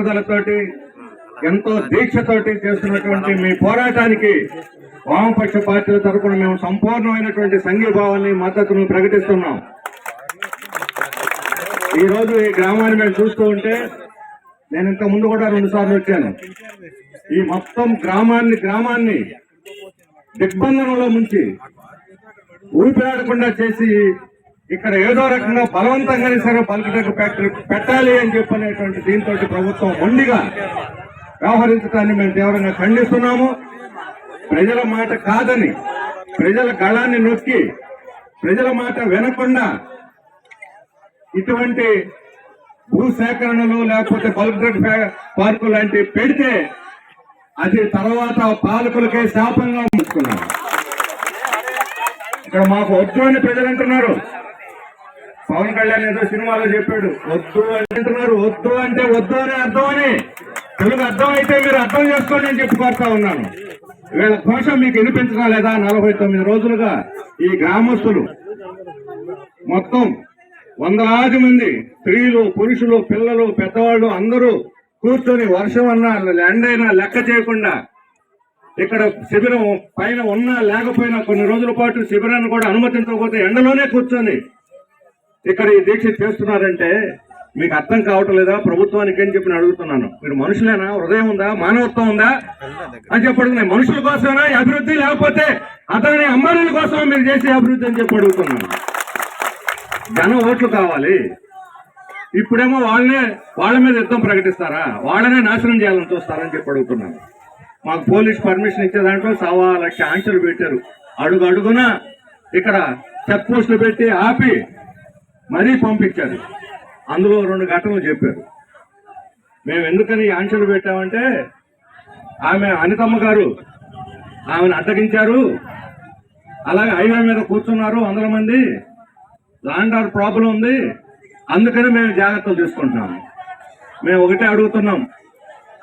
పట్టుదలతోటి ఎంతో దీక్షతోటి చేస్తున్నటువంటి మీ పోరాటానికి వామపక్ష పార్టీల తరఫున మేము సంపూర్ణమైనటువంటి సంఘీభావాన్ని మద్దతును ప్రకటిస్తున్నాం. ఈ రోజు ఈ గ్రామాన్ని మేము చూస్తూ ఉంటే నేను ఇంత ముందు కూడా రెండు సార్లు వచ్చాను. ఈ మొత్తం గ్రామాన్ని గ్రామాన్ని దిగ్బంధనంలో ముంచి ఊపిరాడకుండా చేసి ఇక్కడ ఏదో రకంగా బలవంతంగానే సరే పలుకుటకు ఫ్యాక్టరీ పెట్టాలి అని చెప్పనేటువంటి దీంతో ప్రభుత్వం మొండిగా వ్యవహరించడాన్ని మేము తీవ్రంగా ఖండిస్తున్నాము. ప్రజల మాట కాదని ప్రజల గళాన్ని నొక్కి ప్రజల మాట వినకుండా ఇటువంటి భూసేకరణలు లేకపోతే బల్క్ పార్కు లాంటివి పెడితే అది తర్వాత పాలకులకే శాపంగా ఉంచుకున్నాం ఇక్కడ మాకు వద్దు అని ప్రజలు అంటున్నారు పవన్ కళ్యాణ్ ఏదో సినిమాలో చెప్పాడు వద్దు అని అంటున్నారు. వద్దు అంటే వద్దు అని అర్థం అని. తెలుగు అర్థం అయితే మీరు అర్థం చేసుకోండి అని చెప్పి కోరుతా ఉన్నాను. వీళ్ళ కోసం మీకు వినిపించడం లేదా నలభై తొమ్మిది రోజులుగా ఈ గ్రామస్తులు మొత్తం వందలాది మంది స్త్రీలు పురుషులు పిల్లలు పెద్దవాళ్ళు అందరూ కూర్చొని వర్షం అన్నా ల్యాండ్ అయినా లెక్క చేయకుండా ఇక్కడ శిబిరం పైన ఉన్నా లేకపోయినా కొన్ని రోజుల పాటు శిబిరాన్ని కూడా అనుమతించకపోతే ఎండలోనే కూర్చొని ఇక్కడ ఈ దీక్ష చేస్తున్నారంటే మీకు అర్థం కావటం లేదా? ప్రభుత్వానికి అని చెప్పి అడుగుతున్నాను? మీరు మనుషులేనా? హృదయం ఉందా? మానవత్వం ఉందా? అని చెప్పి మనుషుల కోసమేనా? అభివృద్ధి? లేకపోతే అతని అమ్మాయిల కోసం మీరు చేసే అభివృద్ధి అని చెప్పి అడుగుతున్నాను. జనం ఓట్లు కావాలి. ఇప్పుడేమో వాళ్ళనే వాళ్ళ మీద యుద్ధం ప్రకటిస్తారా? వాళ్ళనే నాశనం చేయాలని చూస్తారని చెప్పి అడుగుతున్నాను. మాకు పోలీస్ పర్మిషన్ ఇచ్చే దాంట్లో సవా లక్ష ఆంక్షలు పెట్టారు. అడుగు అడుగున ఇక్కడ చెక్ పోస్టులు పెట్టి ఆపి మరీ పంపించారు. అందులో రెండు ఘటనలు చెప్పారు. మేము ఎందుకని ఆంక్షలు పెట్టామంటే ఆమె అనితమ్మ గారు ఆమెను అడ్డగించారు. అలాగే హైవే మీద కూర్చున్నారు వందల మంది. ల్యాండ్ ఆర్ ప్రాబ్లం ఉంది. అందుకని మేము జాగ్రత్తలు తీసుకుంటున్నాము. మేము ఒకటే అడుగుతున్నాం.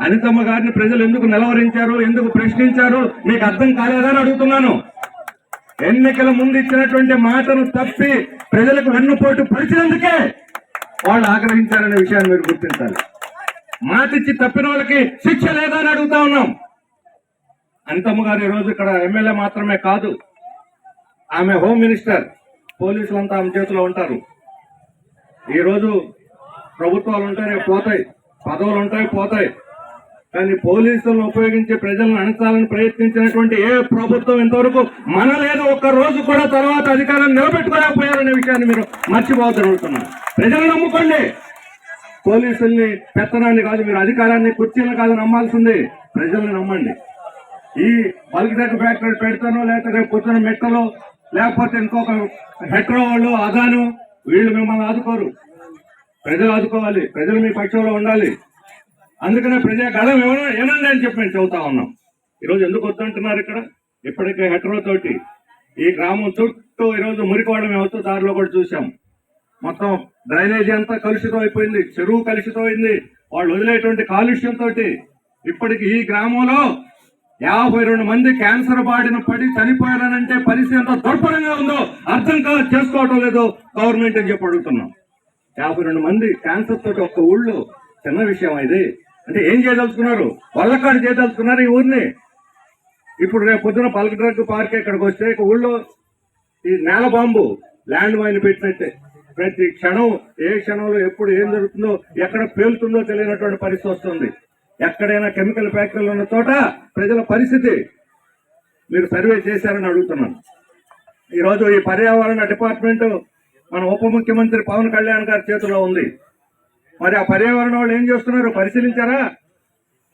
అనితమ్మ గారిని ప్రజలు ఎందుకు నిలవరించారు? ఎందుకు ప్రశ్నించారు? మీకు అర్థం కాలేదని అడుగుతున్నాను. ఎన్నికల ముందు ఇచ్చినటువంటి మాటను తప్పి ప్రజలకు వెన్నుపోటు పరిచినందుకే వాళ్ళు ఆగ్రహించారనే విషయాన్ని మీరు గుర్తించాలి. మాటిచ్చి తప్పిన వాళ్ళకి శిక్ష లేదా అని అడుగుతా ఉన్నాం. అంతమ్మ గారు ఈరోజు రోజు ఇక్కడ ఎమ్మెల్యే మాత్రమే కాదు ఆమె హోమ్ మినిస్టర్ పోలీసులు అంతా ఆమె చేతిలో ఉంటారు. ఈరోజు ప్రభుత్వాలు ఉంటాయి పోతాయి పదవులు ఉంటాయి పోతాయి. కానీ పోలీసులను ఉపయోగించి ప్రజలను అణచాలని ప్రయత్నించినటువంటి ఏ ప్రభుత్వం ఇంతవరకు మన లేదు ఒక్క రోజు కూడా తర్వాత అధికారం నిలబెట్టుకోలేకపోయారనే విషయాన్ని మీరు మర్చిపోతున్నారు ప్రజలు నమ్ముకోండి. పోలీసుల్ని పెత్తనాన్ని కాదు మీరు అధికారాన్ని కుర్చీలను కాదు నమ్మాల్సింది ప్రజల్ని నమ్మండి. ఈ బల్క్ దగ్గర ఫ్యాక్టరీ పెడతాను లేకపోతే రేపు పొద్దున మెట్టలో లేకపోతే ఇంకొక హెట్రో వాళ్ళు అదాను వీళ్ళు మిమ్మల్ని ఆదుకోరు. ప్రజలు ఆదుకోవాలి. ప్రజలు మీ పక్షంలో ఉండాలి. అందుకనే ప్రజా గళం ఏమన్నా ఏనండి అని చెప్పి చెబుతా ఉన్నాం. ఈరోజు ఎందుకు వద్దంటున్నారు ఇక్కడ? ఇప్పటికే హెట్రో తోటి ఈ గ్రామం చుట్టూ ఈరోజు మురికివాడ అవుతూ దారిలో కూడా చూసాం మొత్తం డ్రైనేజీ అంతా కలుషితం అయిపోయింది చెరువు కలుషితం అయింది. వాళ్ళు వదిలేటువంటి కాలుష్యంతో ఇప్పటికి ఈ గ్రామంలో యాభై రెండు మంది క్యాన్సర్ బాడిన పడి చనిపోయారనంటే పరిస్థితి ఎంత దుర్భరంగా ఉందో అర్థం కా చేసుకోవటం లేదు గవర్నమెంట్ అని చెప్పి అడుగుతున్నాం. యాభై రెండు మంది క్యాన్సర్ తోటి ఒక్క ఊళ్ళో చిన్న విషయం ఇది. అంటే ఏం చేయదలుచుకున్నారు? వల్లకాడు చేయదలుచుకున్నారు ఈ ఊరిని. ఇప్పుడు రేపు పొద్దున పల్కడ్రగ్ పార్క్ ఇక్కడికి వస్తే ఊళ్ళో ఈ నేల బాంబు ల్యాండ్ మైన్ పెట్టినట్టే. ప్రతి క్షణం ఏ క్షణంలో ఎప్పుడు ఏం జరుగుతుందో ఎక్కడ పేలుతుందో తెలియనటువంటి పరిస్థితి వస్తుంది. ఎక్కడైనా కెమికల్ ఫ్యాక్టరీలు ఉన్న చోట ప్రజల పరిస్థితి మీరు సర్వే చేశారని అడుగుతున్నాను. ఈరోజు ఈ పర్యావరణ డిపార్ట్మెంట్ మన ఉప ముఖ్యమంత్రి పవన్ కళ్యాణ్ గారి చేతిలో ఉంది. మరి ఆ పర్యావరణ వాళ్ళు ఏం చేస్తున్నారు? పరిశీలించారా?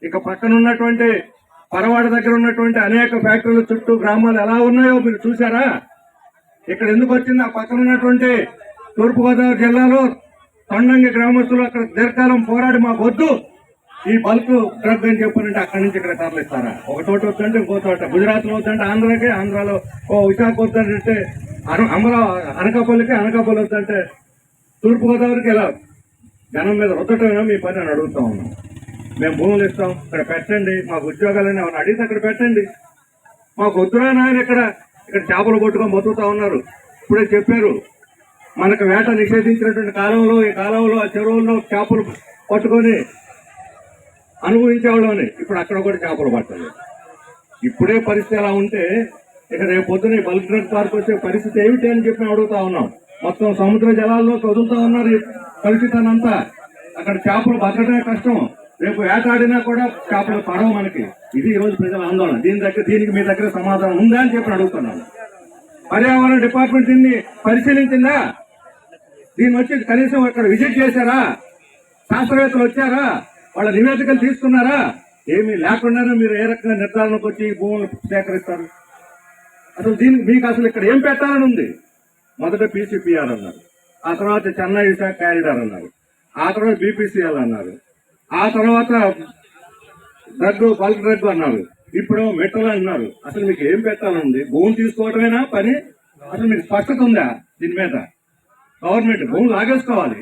ఇక పక్కన ఉన్నటువంటి పరవాడ దగ్గర ఉన్నటువంటి అనేక ఫ్యాక్టరీల చుట్టూ గ్రామాలు ఎలా ఉన్నాయో మీరు చూసారా ఇక్కడ ఎందుకు వచ్చింది? ఆ పక్కన ఉన్నటువంటి తూర్పుగోదావరి జిల్లాలో తొండంగి గ్రామస్తులు అక్కడ దీర్ఘకాలం పోరాడి మాకు వద్దు. ఈ బల్క్ డ్రగ్ అని చెప్పారంటే అక్కడి నుంచి ఇక్కడ తరలిస్తారా ఒక చోట వద్దంటే ఇంకో చోట. గుజరాత్లో వద్దంటే ఆంధ్రాకి ఆంధ్రాలో ఓ విశాఖ వద్దంటే అమరా అనకాపల్లికి అనకాపల్లి వద్దంటే తూర్పుగోదావరికి ఎలా? జనం మీద రుద్దటమేమో మీ పని అని అడుగుతా ఉన్నాం. మేము భూములు ఇస్తాం ఇక్కడ పెట్టండి మాకు ఉద్యోగాలని ఏమైనా అడిగితే అక్కడ పెట్టండి. మాకు వద్దురా నాయన ఇక్కడ ఇక్కడ చేపలు పట్టుకొని బతుకుతా ఉన్నారు. ఇప్పుడే చెప్పారు మనకు వేట నిషేధించినటువంటి కాలంలో ఈ కాలంలో ఆ చెరువుల్లో చేపలు పట్టుకొని అనుభవించేవాళ్ళని ఇప్పుడు అక్కడ కూడా చేపలు పట్టలేదు. ఇప్పుడే పరిస్థితి ఎలా ఉంటే ఇక రేపు పొద్దున ఈ బల్క్ పార్క్ వచ్చే పరిస్థితి ఏమిటి అని చెప్పి అడుగుతా ఉన్నాం. మొత్తం సముద్ర జలాల్లో వదులుతా ఉన్నారు పరిస్థితి కలుషితాన్ని అంతా అక్కడ చేపలు బతకడమే కష్టం. రేపు వేటాడినా కూడా చేపలు పడవు మనకి. ఇది ఈ రోజు ప్రజల ఆందోళన. దీని దగ్గర దీనికి మీ దగ్గర సమాధానం ఉందా అని చెప్పి అడుగుతున్నాను. పర్యావరణ డిపార్ట్మెంట్ దీన్ని పరిశీలించిందా? దీన్ని వచ్చి కనీసం అక్కడ విజిట్ చేశారా? శాస్త్రవేత్తలు వచ్చారా? వాళ్ళ నివేదికలు తీసుకున్నారా? ఏమీ లేకుండానే మీరు ఏ రకంగా నిర్ధారణకు వచ్చి భూములు సేకరిస్తారు? అసలు దీనికి మీకు అసలు ఇక్కడ ఏం పెట్టాలని ఉంది? మొదట పీసీపీఆర్ అన్నారు. ఆ తర్వాత చెన్నై విశాఖ క్యారిడార్ అన్నారు. ఆ తర్వాత బీపీసీఎల్ అన్నారు. ఆ తర్వాత డ్రగ్ బల్క్ డ్రగ్ అన్నారు. ఇప్పుడు మెటల్ అన్నారు అసలు మీకు ఏం పెట్టాలండి భూమి తీసుకోవడమేనా పని? అసలు మీకు స్పష్టత ఉందా దీని మీద? గవర్నమెంట్ భూమి లాగేసుకోవాలి.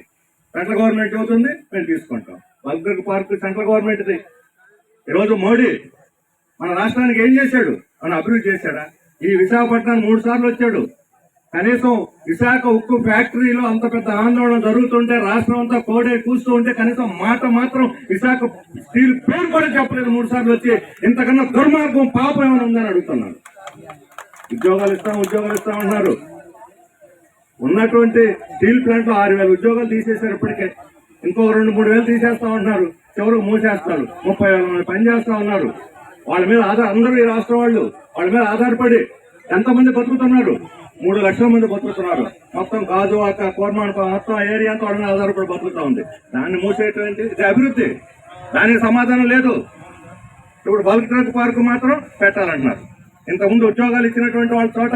సెంట్రల్ గవర్నమెంట్ అవుతుంది మేము తీసుకుంటాం. బల్క్ డ్రగ్ పార్క్ సెంట్రల్ గవర్నమెంట్ది. ఈరోజు మోడీ మన రాష్ట్రానికి ఏం చేశాడు? మన అభివృద్ధి చేశాడా? ఈ విశాఖపట్నం మూడు సార్లు వచ్చాడు. కనీసం విశాఖ ఉక్కు ఫ్యాక్టరీలో అంత పెద్ద ఆందోళన జరుగుతుంటే రాష్ట్రం అంతా కోడే కూస్తూ ఉంటే కనీసం మాట మాత్రం విశాఖ స్టీల్ పేరు కూడా చెప్పలేదు మూడు సార్లు వచ్చి. ఇంతకన్నా దుర్మార్గం పాపం ఏమైనా ఉందని అడుగుతున్నాను. ఉద్యోగాలు ఇస్తాం ఉద్యోగాలు ఇస్తాం అంటున్నారు. ఉన్నటువంటి స్టీల్ ప్లాంట్లో ఆరు వేల ఉద్యోగాలు తీసేశారు ఇప్పటికే. ఇంకో రెండు మూడు వేలు తీసేస్తా ఉంటున్నారు చివరికి మూసేస్తారు. ముప్పై వేల మంది పని చేస్తా ఉన్నారు. వాళ్ళ మీద ఆధార అందరూ ఈ రాష్ట్రం వాళ్ళు. వాళ్ళ మీద ఆధారపడి ఎంతమంది బతుకుతున్నారు? మూడు లక్షల మంది బతుకుతున్నారు. మొత్తం గాజువాక కోర్మాన్ మొత్తం ఏరియా అంతా వాళ్ళ ఆధారపడి బతుకుతా ఉంది. దాన్ని మూసేయటం ఏంటి? ఇది అభివృద్ధి. దానికి సమాధానం లేదు. ఇప్పుడు బల్క్ డ్రగ్ పార్క్ మాత్రం పెట్టాలంటున్నారు. ఇంతకుముందు ఉద్యోగాలు ఇచ్చినటువంటి వాళ్ళ చోట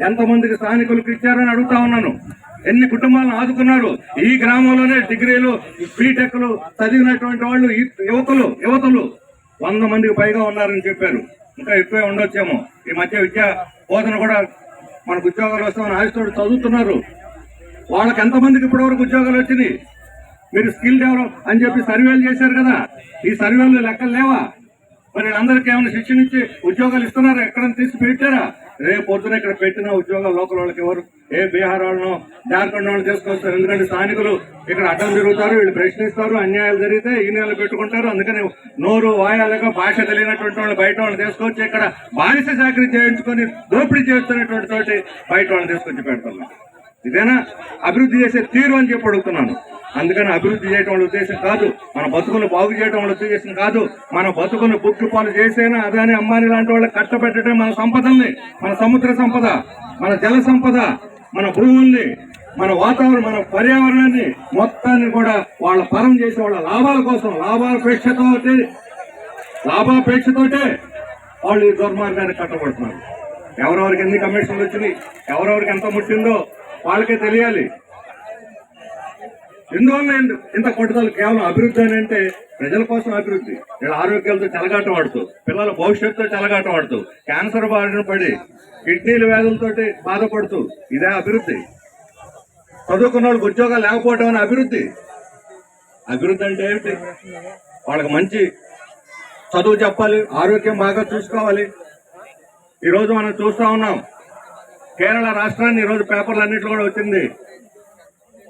ఎంతమందికి స్థానికులకు ఇచ్చారని అడుగుతా ఉన్నాను. ఎన్ని కుటుంబాలను ఆదుకున్నారు ఈ గ్రామంలోనే డిగ్రీలు బీటెక్లు చదివినటువంటి వాళ్ళు ఈ యువకులు వంద మందికి పైగా ఉన్నారని చెప్పారు. ఇంకా ఎక్కువే ఉండొచ్చేమో. ఈ మధ్య విద్యా బోధన కూడా మనకు ఉద్యోగాలు వస్తామని ఆశతో చదువుతున్నారు. వాళ్ళకి ఎంతమందికి ఇప్పటివరకు ఉద్యోగాలు వచ్చినాయి? మీరు స్కిల్ డెవలప్ అని చెప్పి సర్వేలు చేశారు కదా. ఈ సర్వేలు లెక్కలు లేవా? మరి అందరికి ఏమైనా శిక్షణ ఇచ్చి ఉద్యోగాలు ఇస్తున్నారా? ఎక్కడ తీసి పెట్టారా రేపు పొద్దున ఇక్కడ పెట్టిన ఉద్యోగాలు లోకల్ వాళ్ళకి ఎవరు? ఏ బీహార్ వాళ్ళను జార్ఖండ్ వాళ్ళు తీసుకొస్తారు. ఎందుకంటే స్థానికులు ఇక్కడ అడ్డం తిరుగుతారు వీళ్ళు ప్రశ్నిస్తారు అన్యాయాలు జరిగితే ఈ నెలలు పెట్టుకుంటారు. అందుకని నోరు వాయాలుగా భాష తెలియనటువంటి వాళ్ళు బయట వాళ్ళు తీసుకొచ్చి ఇక్కడ బానిస చాకరీ చేయించుకొని దోపిడీ చేస్తున్నటువంటి తోటి బయట వాళ్ళని తీసుకొచ్చి పెడుతున్నారు ఇదేనా? అభివృద్ధి చేసే తీరు అని చెప్పి అడుగుతున్నాను. అందుకని అభివృద్ధి చేయడం వాళ్ళ ఉద్దేశం కాదు. మన బతుకును బాగు చేయడం వాళ్ళ ఉద్దేశం కాదు. మన బతుకును బుక్కు పాలు చేసేనా అదాని అంబానీ లాంటి వాళ్ళకి కట్టబెట్టడం మన సంపదల్ని మన సముద్ర సంపద మన జల సంపద మన భూముల్ని మన వాతావరణం మన పర్యావరణాన్ని మొత్తాన్ని కూడా వాళ్ళ పరం చేసి వాళ్ళ లాభాల కోసం లాభాపేక్షతో లాభాపేక్షతోటే వాళ్ళు ఈ దుర్మార్గాన్ని కట్టబడుతున్నారు. ఎవరెవరికి ఎన్ని కమిషన్లు వచ్చినాయి ఎవరెవరికి ఎంత ముట్టిందో వాళ్ళకే తెలియాలి. ఎందువల్ల ఇంత- ఇంత కేవలం అభివృద్ధి అని అంటే ప్రజల కోసం అభివృద్ధి. వీళ్ళ ఆరోగ్యాలతో చెలగాట వాడుతూ పిల్లల భవిష్యత్తుతో చెలగాట వాడుతూ క్యాన్సర్ బారిన పడి కిడ్నీల వ్యాధులతోటి బాధపడుతూ ఇదే అభివృద్ధి. చదువుకున్న వాళ్ళకి ఉద్యోగాలు లేకపోవడం అనే అభివృద్ధి. అభివృద్ధి అంటే ఏమిటి? వాళ్ళకి మంచి చదువు చెప్పాలి ఆరోగ్యం బాగా చూసుకోవాలి. ఈరోజు మనం చూస్తూ ఉన్నాం కేరళ రాష్ట్రాన్ని ఈ రోజు పేపర్లు అన్నింటిలో కూడా వచ్చింది.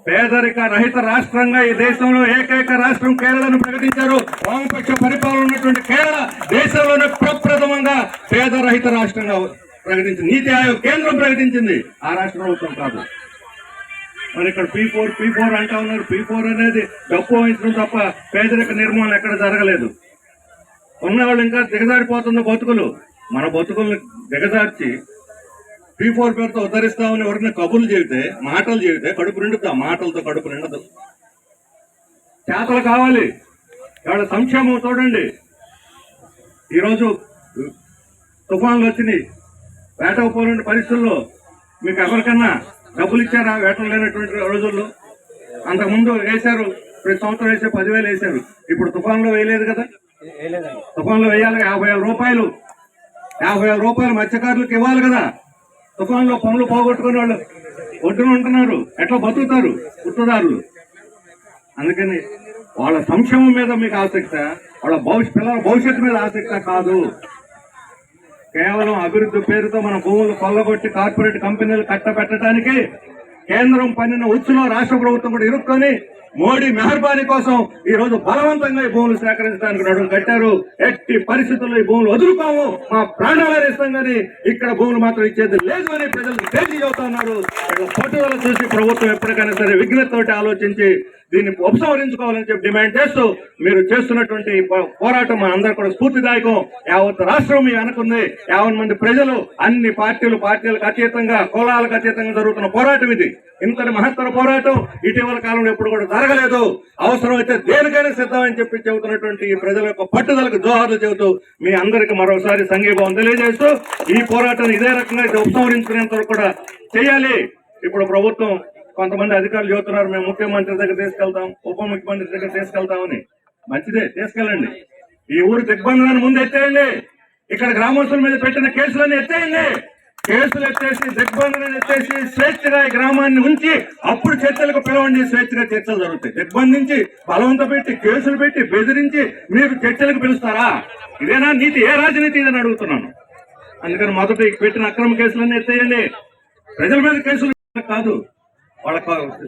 పేదరిక రహిత రాష్ట్రంగా ఈ దేశంలో ఏకైక రాష్ట్రం కేరళను ప్రకటించారు. వామపక్ష పరిపాలన ఉన్నటువంటి కేరళ దేశంలోనే ప్రప్రథమంగా పేద రహిత రాష్ట్రంగా ప్రకటించింది. నీతి ఆయోగ్ కేంద్రం ప్రకటించింది. ఆ రాష్ట్ర ప్రభుత్వం కాదు. మరి ఇక్కడ పీ ఫోర్ పీ ఫోర్ అంటా ఉన్నారు. పీ ఫోర్ అనేది డబ్బు వహించడం తప్ప పేదరిక నిర్మూలన ఎక్కడ జరగలేదు. ఉన్నవాళ్ళు ఇంకా దిగజారిపోతున్న బతుకులు. మన బతుకుల్ని దిగజార్చి పీ ఫోర్ పేరుతో ఉద్ధరిస్తామని ఎవరిని కబుర్లు చెబితే మాటలు చెబితే కడుపు నిండుతా మాటలతో కడుపు నిండదు. చేతలు కావాలి. వాళ్ళ సంక్షేమం చూడండి. ఈరోజు తుఫాన్లు వచ్చినాయి. వేటకపోలేని పరిస్థితుల్లో మీకు ఎవరికన్నా డబ్బులు ఇచ్చారా? వేటలు లేనటువంటి రోజుల్లో? అంతకుముందు వేశారు. ప్రతి సంవత్సరం వేసే పదివేలు వేశారు. ఇప్పుడు తుఫాన్లో వేయలేదు కదా? తుఫాన్లో వేయాలి. యాభై వేల రూపాయలు. యాభై వేల రూపాయలు మత్స్యకారులకు ఇవ్వాలి కదా? తుఫాన్లో పనులు పోగొట్టుకునే వాళ్ళు ఒడ్డున ఉంటున్నారు. ఎట్లా బతుకుతారు? గుర్తుదారులు. అందుకని వాళ్ళ సంక్షేమం మీద మీకు ఆసక్త వాళ్ళ భవిష్యత్ పిల్లల భవిష్యత్తు మీద ఆసక్త కాదు. కేవలం అభివృద్ధి పేరుతో మన భూములు కొల్లగొట్టి కార్పొరేట్ కంపెనీలు కట్టబెట్టడానికి కేంద్రం పన్నిన ఉచ్చులో రాష్ట్ర ప్రభుత్వం కూడా ఇరుక్కొని మోడీ మెహర్బానీ కోసం ఈ రోజు బలవంతంగా ఈ భూములు సేకరించడానికి నడుము కట్టారు. ఎట్టి పరిస్థితుల్లో ఈ భూములు వదులుకోము మా ప్రాణాలు ఇస్తాం కానీ ఇక్కడ భూములు మాత్రం ఇచ్చేది లేదు అని ప్రజలు తేల్చి చెబుతున్నారు ఫోటోలు చూసి ప్రభుత్వం ఎప్పటికైనా సరే విఘ్నతోటి ఆలోచించి దీన్ని ఉపసంహరించుకోవాలని చెప్పి డిమాండ్ చేస్తూ మీరు చేస్తున్నటువంటి పో- పోరాటం మన అందరూ కూడా స్ఫూర్తిదాయకం. యావత్ రాష్ట్రం మీ వెనకుంది. యావన్ మంది ప్రజలు అన్ని పార్టీలు పార్టీలకు అతీతంగా కులాలకు అతీతంగా జరుగుతున్న పోరాటం ఇది. ఇంతటి మహత్తర పోరాటం ఇటీవల కాలంలో ఎప్పుడు కూడా జరగలేదు. అవసరమైతే దేనికైనా సిద్ధం అని చెప్పి చెబుతున్నటువంటి ఈ ప్రజల యొక్క పట్టుదలకు జోహార్లు చెబుతూ మీ అందరికి మరోసారి సంఘీభావం తెలియజేస్తూ ఈ పోరాటాన్ని ఇదే రకంగా అయితే ఉపసంహరించుకునేంత వరకు కూడా చేయాలి. ఇప్పుడు ప్రభుత్వం కొంతమంది అధికారులు చెబుతున్నారు మేము ముఖ్యమంత్రి దగ్గర తీసుకెళ్తాం ఉప ముఖ్యమంత్రి దగ్గర తీసుకెళ్తామని. మంచిదే తీసుకెళ్ళండి. ఈ ఊరు దిగ్బంధనాన్ని ముందు ఎత్తేయండి. ఇక్కడ గ్రామస్తుల మీద పెట్టిన కేసులన్నీ ఎత్తేయండి. కేసులు ఎత్తేసి దిగ్బంధనాన్ని ఎత్తేసి స్వేచ్ఛగా ఈ గ్రామాన్ని ఉంచి అప్పుడు చర్చలకు పిలవండి. స్వేచ్ఛగా చర్చలు జరుగుతాయి. దిగ్బంధించి బలవంత పెట్టి కేసులు పెట్టి బెదిరించి మీరు చర్చలకు పిలుస్తారా? ఇదేనా నీతి? ఏ రాజనీతి ఇదని అడుగుతున్నాను. అందుకని మొదట పెట్టిన అక్రమ కేసులన్నీ ఎత్తేయండి. ప్రజల మీద కేసులు కాదు. వాళ్ళ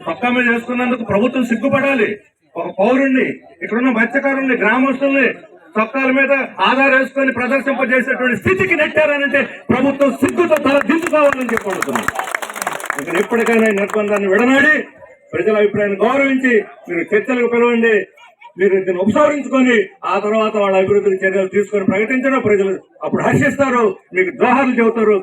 పక్కా మీద చేసుకున్నందుకు ప్రభుత్వం సిగ్గుపడాలి. ఒక పౌరుణ్ణి ఇక్కడున్న మత్స్యకారుల్ని గ్రామస్తుల్ని చొక్కాల మీద ఆధార వేసుకొని ప్రదర్శింపజేసేటువంటి స్థితికి నెట్టారనంటే ప్రభుత్వం సిగ్గుతో తల దించుకోవాలని చెప్పి ఇక్కడ ఎప్పటికైనా నిర్బంధాన్ని విడనాడి ప్రజల అభిప్రాయాన్ని గౌరవించి మీరు చర్చలకు పిలవండి మీరు దీన్ని ఉపసంహరించుకొని ఆ తర్వాత వాళ్ళ అభివృద్ధికి చర్యలు తీసుకొని ప్రకటించడం ప్రజలు అప్పుడు హర్షిస్తారు మీకు దోహాలు చెబుతారు.